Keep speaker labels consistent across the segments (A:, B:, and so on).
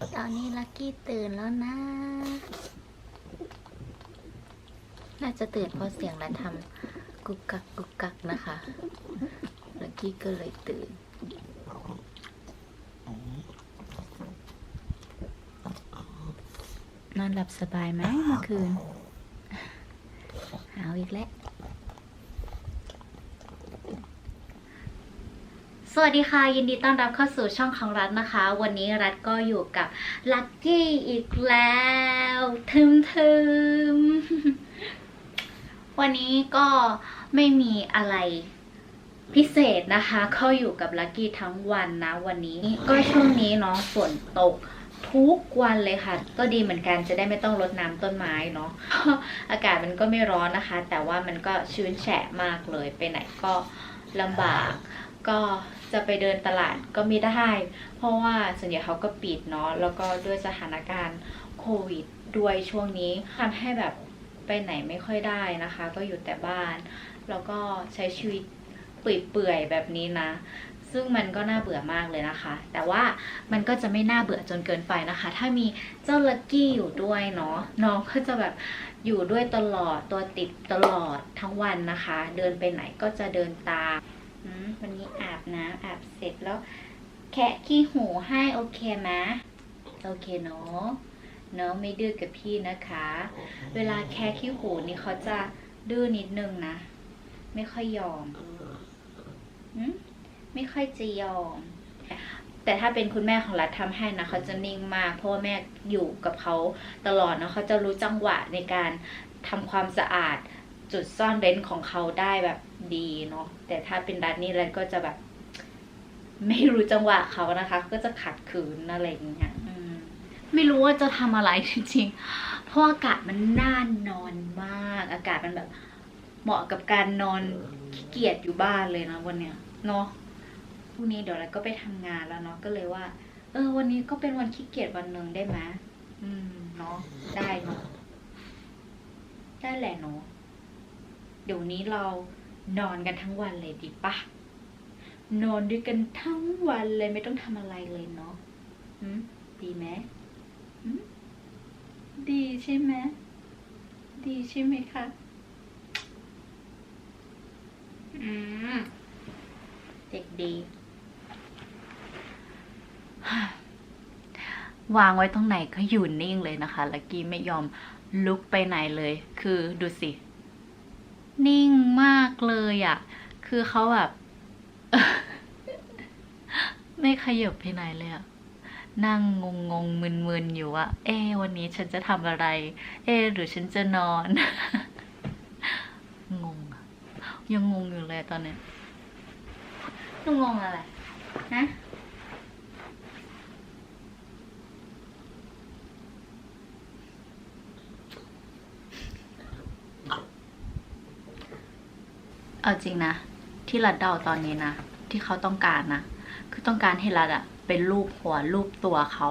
A: ตอนนี้ลักกี้ตื่นแล้วนะ น่าจะตื่นเพราะเสียงและทำกุกกักกุกกักนะคะลักกี้ก็เลยตื่น นอนหลับสบายไหมเมื่อคืนเอาอีกแล้ว สวัสดีค่ะ ยินดีต้อนรับเข้าสู่ช่องของรัฐนะคะ วันนี้รัฐก็อยู่กับลักกี้อีกแล้วทึมทึมๆวันนี้ก็ไม่มีอะไรพิเศษนะคะเข้าอยู่กับลักกี้ทั้งวันนะ วันนี้ก็ช่วงนี้เนาะฝนตกทุกวันเลยค่ะ ก็ดีเหมือนกันจะได้ไม่ต้องรดน้ำต้นไม้เนาะอากาศมันก็ไม่ร้อนนะคะ แต่ว่ามันก็ชื้นแฉะมากเลยไปไหนก็ลำบาก ก็จะไปเดินตลาดก็ไม่ได้ เพราะว่าส่วนใหญ่เขาก็ปิดเนาะแล้วก็ด้วยสถานการณ์โควิดด้วยช่วงนี้ทำให้แบบไปไหนไม่ค่อยได้นะคะ ก็อยู่แต่บ้าน แล้วก็ใช้ชีวิตเปื่อยๆแบบนี้นะ ซึ่งมันก็น่าเบื่อมากเลยนะคะ แต่ว่ามันก็จะไม่น่าเบื่อจนเกินไปนะคะ ถ้ามีเจ้าลักกี้อยู่ด้วยเนาะน้องก็จะแบบอยู่ด้วยตลอดตัวติดตลอดทั้งวันนะคะ เดินไปไหนก็จะเดินตามอืม วันนี้อาบน้ำอาบเสร็จแล้ว แคะขี้หูให้โอเคไหมโอเคเนาะเนาะไม่ดื้อกับพี่นะคะ เวลาแคะขี้หูนี่เขาจะดื้อนิดนึงนะ ไม่ค่อยยอมอืมไม่ค่อยจะยอม แต่ถ้าเป็นคุณแม่ของรัฐทำให้นะเขาจะนิ่งมาก เพราะว่าแม่อยู่กับเขาตลอดเนาะเขาจะรู้จังหวะในการทำความสะอาด จุดซ่อนเร้นของเขาได้แบบดีเนาะแต่ถ้าเป็นรัฐนี่รัฐก็จะแบบ ไม่รู้จังหวะเขานะคะ ก็จะขัดขืนอะไรอย่างเงี้ยอืมไม่รู้ว่าจะทำอะไรจริงๆ เพราะอากาศมันน่านอนมาก อากาศมันแบบ เหมาะกับการนอนขี้เกียจอยู่บ้านเลยนะวันเนี้ยเนาะพรุ่งนี้เดี๋ยวเราก็ไปทำงานแล้วเนาะก็เลยว่า เออ วันนี้ก็เป็นวันขี้เกียจวันหนึ่งได้ไหมอืมเนาะได้เนาะได้แหละเนาะ เดี๋ยวนี้เรานอนกันทั้งวันเลยดีปะนอนด้วยกันทั้งวันเลยไม่ต้องทำอะไรเลยเนาะดีไหมหืมดีใช่ไหมดีใช่ไหมคะอืมเด็กดี วางไว้ตรงไหนก็อยู่นิ่งเลยนะคะ ลักกี้ไม่ยอมลุกไปไหนเลย คือดูสิ นิ่งมากเลยอะ่ะ คือเขาแบบ ไม่ขยับไปไหนเลยอะนั่งงงงมึนมึนอยู่ว่า เอ๊วันนี้ฉันจะทำอะไร เอ๊หรือฉันจะนอน งงอะยังงงอยู่เลยตอนนี้ยหนูงงอะไรฮะ เอาจริงนะ ที่รัดเดาตอนนี้นะ ที่เขาต้องการนะ คือต้องการให้รัดอะเป็นรูปหัวรูปตัวเขา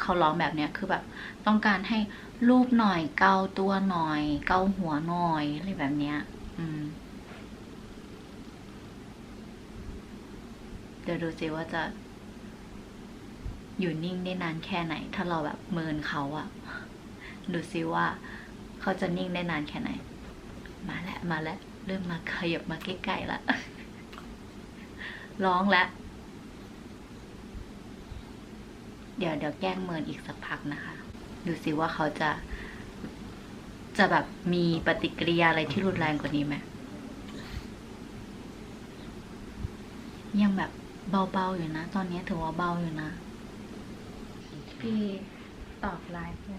A: เขาร้องแบบเนี้ยคือแบบ ต้องการให้รูปหน่อยเกาตัวหน่อย เกาหัวหน่อยอะไรแบบเนี้ย อืม เดี๋ยวดูสิว่าจะ อยู่นิ่งได้นานแค่ไหน ถ้าเราแบบเมินเขาอะดูสิว่า เขาจะนิ่งได้นานแค่ไหน มาแล้วมาแล้ว เริ่มมาขยับมาใกล้ๆแล้วร้องแล้วเดี๋ยวเดี๋ยวแกล้งเมินอีกสักพักนะคะ ดูสิว่าเขาจะ จะแบบมีปฏิกิริยาอะไรที่รุนแรงกว่านี้ไหมยังแบบเบาๆอยู่นะ ตอนนี้ถือว่าเบาอยู่นะ พี่ตอบไลน์เพื่อ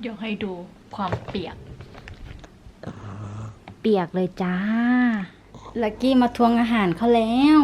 B: เดี๋ยวให้ดูความเปียก
A: เปียกเลยจ้า ลักกี้มาทวงอาหารเขาแล้ว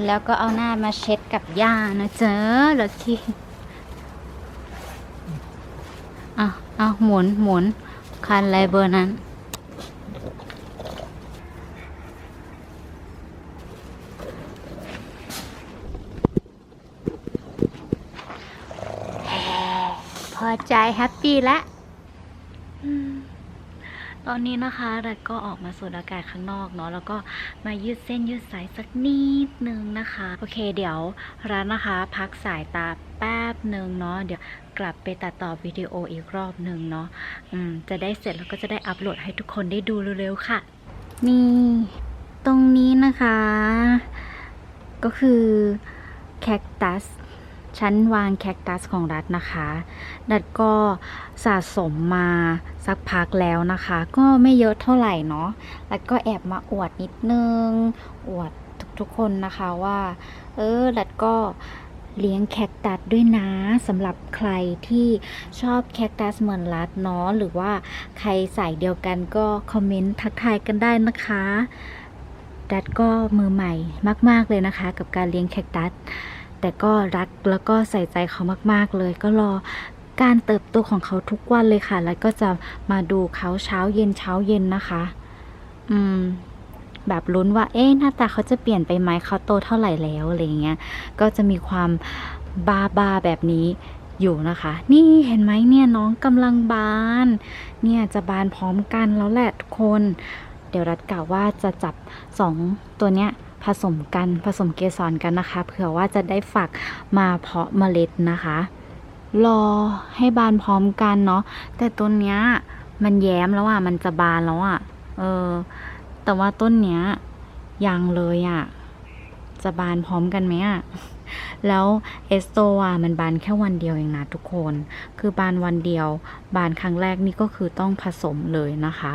A: นแล้วก็เอาหน้ามาเช็ดกับย่านะเจ๊ะลักกี้อะเอาหมุนหมุนคันอะไรเบอร์นั้นพอใจแฮปปี้แล้ว ตอนนี้นะคะรัดก็ออกมาสูดอากาศข้างนอกเนาะแล้วก็มายืดเส้นยืดสายสักนิดนึงนะคะ โอเคเดี๋ยวรัดนะคะ พักสายตาแป๊บหนึ่งเนาะเดี๋ยวกลับไปตัดต่อวิดีโออีกรอบหนึ่งเนาะอืมจะได้เสร็จแล้วก็จะได้อัปโหลดให้ทุกคนได้ดูเร็วๆค่ะ นี่ ตรงนี้นะคะ ก็คือแคคตัส ชั้นวางแคคตัสของรัฐนะคะรัฐก็สะสมมาสักพักแล้วนะคะ ก็ไม่เยอะเท่าไหร่เนาะรัฐก็แอบมาอวดนิดนึง อวดทุกๆคนนะคะว่า เออรัฐก็เลี้ยงแคคตัสด้วยนะสำหรับใครที่ชอบแคคตัสเหมือนรัฐเนาะหรือว่าใครสายเดียวกันก็คอมเมนต์ทักทายกันได้นะคะรัฐก็มือใหม่มาก ๆ เลยนะคะ กับการเลี้ยงแคคตัส แต่ก็รักแล้วก็ใส่ใจเขามากๆเลย ก็รอการเติบโตของเขาทุกวันเลยค่ะ แล้วก็จะมาดูเขาเช้าเย็นเช้าเย็นนะคะ อืม แบบลุ้นว่า เอ๊ะหน้าตาเขาจะเปลี่ยนไปไหมเขาโตเท่าไหร่แล้วอะไรเงี้ย ก็จะมีความบาบาแบบนี้อยู่นะคะ นี่เห็นไหมเนี่ยน้องกำลังบาน เนี่ยจะบานพร้อมกันแล้วแหละทุกคน เดี๋ยวรัดกล่าวว่าจะจับสองตัวเนี้ย ผสมกันผสมเกสรกันนะคะ เผื่อว่าจะได้ฝักมาเพาะเมล็ดนะคะ รอให้บานพร้อมกันเนาะแต่ต้นเนี้ยมันแย้มแล้วอะมันจะบานแล้วอะเออ แต่ว่าต้นเนี้ยยังเลยอะจะบานพร้อมกันไหมอะแล้วเอสโตอะมันบานแค่วันเดียวเองนะทุกคน คือบานวันเดียว บานครั้งแรกนี่ก็คือต้องผสมเลยนะคะ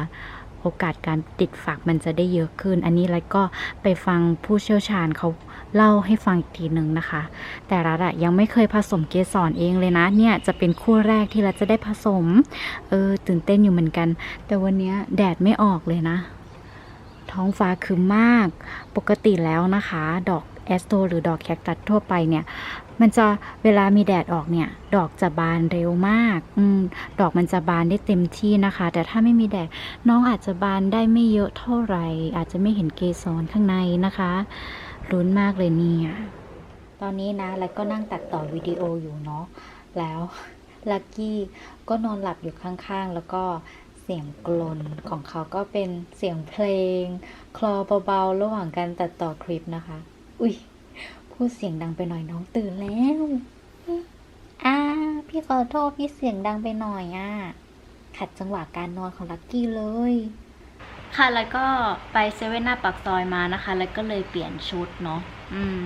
A: โอกาสการติดฝักมันจะได้เยอะขึ้น อันนี้ไรก็ไปฟังผู้เชี่ยวชาญเขาเล่าให้ฟังอีกทีหนึ่งนะคะ แต่รัฐอะยังไม่เคยผสมเกสรเองเลยนะ เนี่ยจะเป็นคู่แรกที่รัฐจะได้ผสม เออตื่นเต้นอยู่เหมือนกัน แต่วันนี้แดดไม่ออกเลยนะ ท้องฟ้าคือมาก ปกติแล้วนะคะ ดอกแอสโตรหรือดอกแคคตัสทั่วไปเนี่ย มันจะเวลามีแดดออกเนี่ย ดอกจะบานเร็วมาก อืม ดอกมันจะบานได้เต็มที่นะคะ แต่ถ้าไม่มีแดดน้องอาจจะบานได้ไม่เยอะเท่าไหร่ อาจจะไม่เห็นเกสรข้างในนะคะลุ้นมากเลยเนี่ย ตอนนี้นะแล้วก็นั่งตัดต่อวิดีโออยู่เนาะ แล้วลักกี้ก็นอนหลับอยู่ข้างๆ แล้วก็เสียงกลนของเขาก็เป็นเสียงเพลง คลอเบาๆ ระหว่างการตัดต่อคลิปนะคะ อุ้ย พูดเสียงดังไปหน่อยน้องตื่นแล้วอ่าพี่ขอโทษพี่เสียงดังไปหน่อยอะ ขัดจังหวะการนอนของลักกี้เลย ค่ะแล้วก็ไปเซเว่นหน้าปากซอยมานะคะ แล้วก็เลยเปลี่ยนชุดเนาะอืม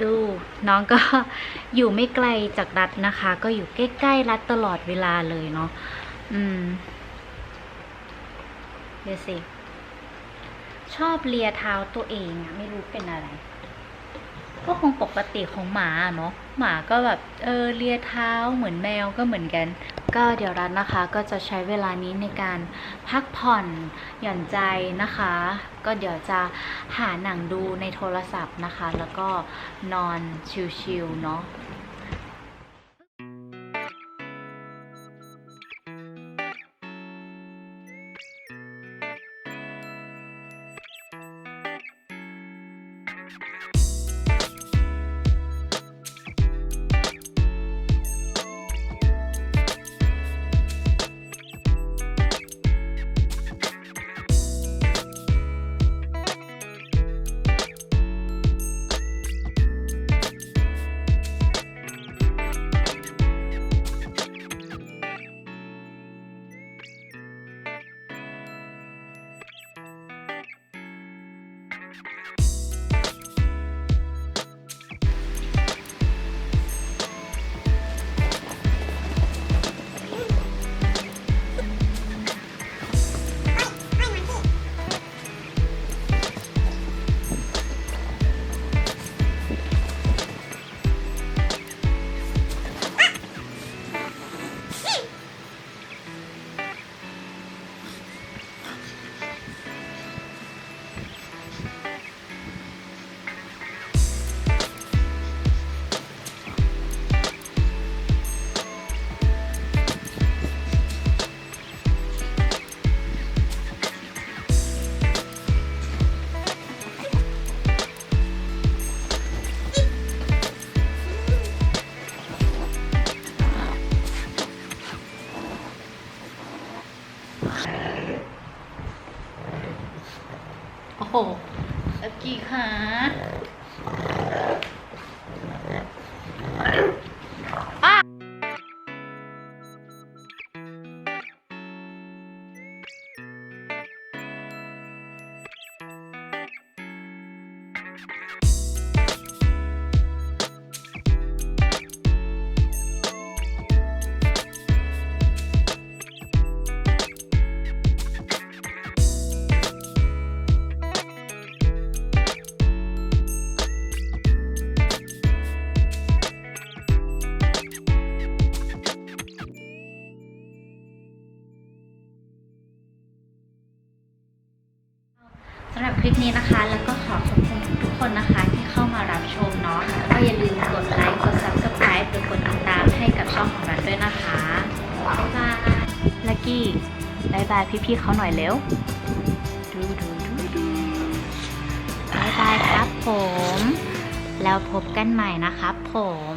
A: ดูน้องก็อยู่ไม่ไกลจากรัฐนะคะ ก็อยู่ใกล้ๆรัฐตลอดเวลาเลยเนาะอืมเดี๋ยวสิชอบเลียเท้าตัวเองอะไม่รู้เป็นอะไร ก็คงปกติของหมาเนาะหมาก็แบบเออเลียเท้าเหมือนแมวก็เหมือนกัน ก็เดี๋ยวรัตนะคะ ก็จะใช้เวลานี้ในการพักผ่อนหย่อนใจนะคะ ก็เดี๋ยวจะหาหนังดูในโทรศัพท์นะคะ แล้วก็นอนชิลๆเนาะ คลิปนี้นะคะ แล้วก็ขอขอบคุณทุกคนนะคะที่เข้ามารับชมเนาะก็อย่าลืมกดไลค์ กด subscribe หรือกดติดตามให้กับช่องของเราด้วยนะคะบ๊ายบายลักกี้บายบายพี่ๆเขาหน่อยเร็วดูดูดูดูบายบายครับผม แล้วพบกันใหม่นะครับผม